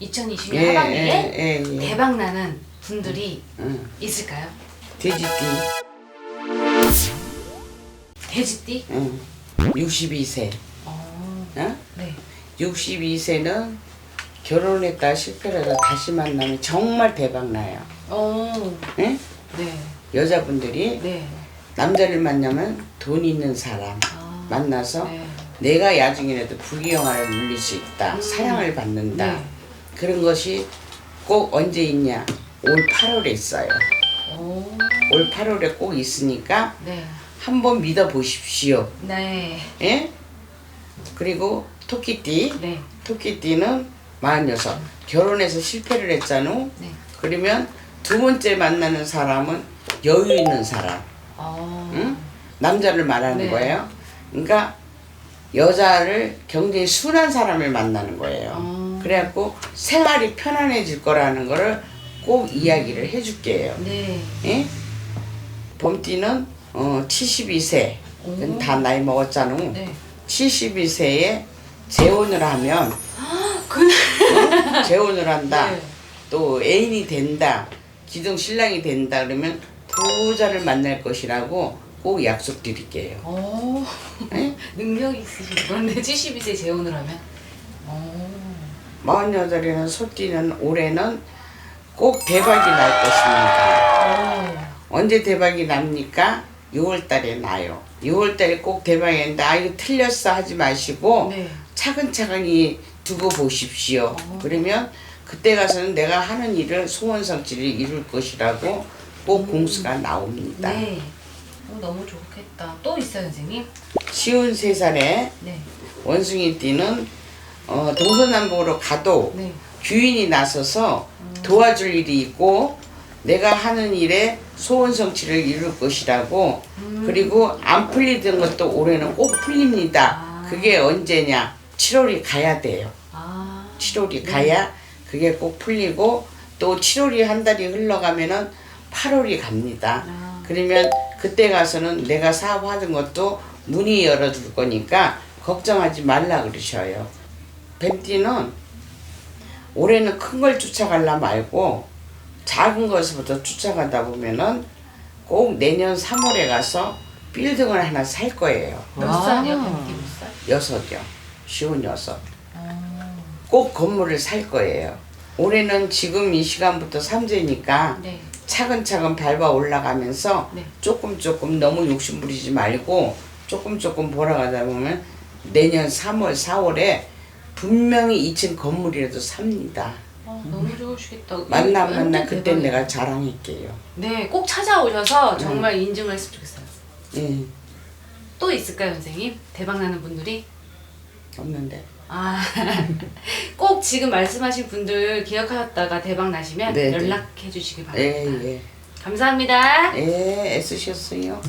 2020년 예, 하반기에 예, 예, 예. 대박 나는 분들이 응. 있을까요? 돼지띠. 돼지띠? 응. 62세. 어, 어? 네. 62세는 결혼했다 실패를 해서 다시 만나면 정말 대박 나요. 어, 응? 네. 여자분들이 네. 남자를 만나면 돈 있는 사람 아, 만나서 네. 내가 야중이라도 부귀영화를 누릴 수 있다. 음. 사랑을 받는다. 네. 그런 것이 꼭 언제 있냐? 올 8월에 있어요. 오, 올 8월에 꼭 있으니까 네. 한번 믿어 보십시오. 네. 예? 그리고 토끼띠. 네. 토끼띠는 46. 결혼해서 실패를 했잖아. 네. 그러면 두 번째 만나는 사람은 여유 있는 사람. 어, 응? 남자를 말하는 네. 거예요. 그러니까 여자를 굉장히 순한 사람을 만나는 거예요. 어. 그래갖고 생활이 편안해질 거라는 거를 꼭 이야기를 해줄게요. 네. 예? 봄띠는 어, 72세. 오. 다 나이 먹었잖아. 네. 72세에 재혼을 하면 그, 어? 재혼을 한다. 네. 또 애인이 된다. 기둥 신랑이 된다. 그러면 부자를 만날 것이라고 꼭 약속드릴게요. 오, 예? 어, 능력 있으신 그런데 72세 재혼을 하면? 어, 오, 48이는 소띠는 올해는 꼭 대박이 날 것입니다. 오, 언제 대박이 납니까? 6월 달에 나요. 6월 달에 꼭 대박이 난다. 아, 이거 틀렸어 하지 마시고 네. 차근차근히 두고 보십시오. 어. 그러면 그때 가서는 내가 하는 일을 소원 성취를 이룰 것이라고 꼭 공수가 나옵니다. 음. 네. 오, 너무 좋겠다. 또 있어요, 선생님? 쉬운 세 살에 네. 원숭이 띠는 어, 동서남북으로 가도 네. 규인이 나서서 도와줄 일이 있고 내가 하는 일에 소원 성취를 이룰 것이라고 음. 그리고 안 풀리던 것도 올해는 꼭 풀립니다. 아. 그게 언제냐? 7월이 가야 돼요. 아, 7월이 가야 그게 꼭 풀리고 또 7월이 한 달이 흘러가면은 8월이 갑니다. 아. 그러면 그때 가서는 내가 사업하던 것도 문이 열어줄 거니까 걱정하지 말라 그러셔요. 뱀띠는 올해는 큰 걸 쫓아갈라 말고 작은 것부터 쫓아가다 보면은 꼭 내년 3월에 가서 빌딩을 하나 살 거예요. 몇 아. 살이요? 뱀띠 몇 살? 여섯이요. 쉬운 여섯. 어, 꼭 건물을 살 거예요. 올해는 지금 이 시간부터 삼재니까 네. 차근차근 밟아 올라가면서 네. 조금 조금 너무 욕심 부리지 말고 조금 조금 벌어가다 보면 내년 3월, 4월에 분명히 2층 건물이라도 삽니다. 어, 너무 좋으시겠다. 만나 만나 그때. 내가 자랑할게요. 네, 꼭 찾아오셔서 정말 인증을 했으면 좋겠어요. 예, 또 있을까요, 선생님? 대박 나는 분들이? 없는데. 아, 꼭 지금 말씀하신 분들 기억하셨다가 대박 나시면 네, 네. 연락해 주시기 예, 바랍니다. 예. 감사합니다. 예, 애쓰셨어요.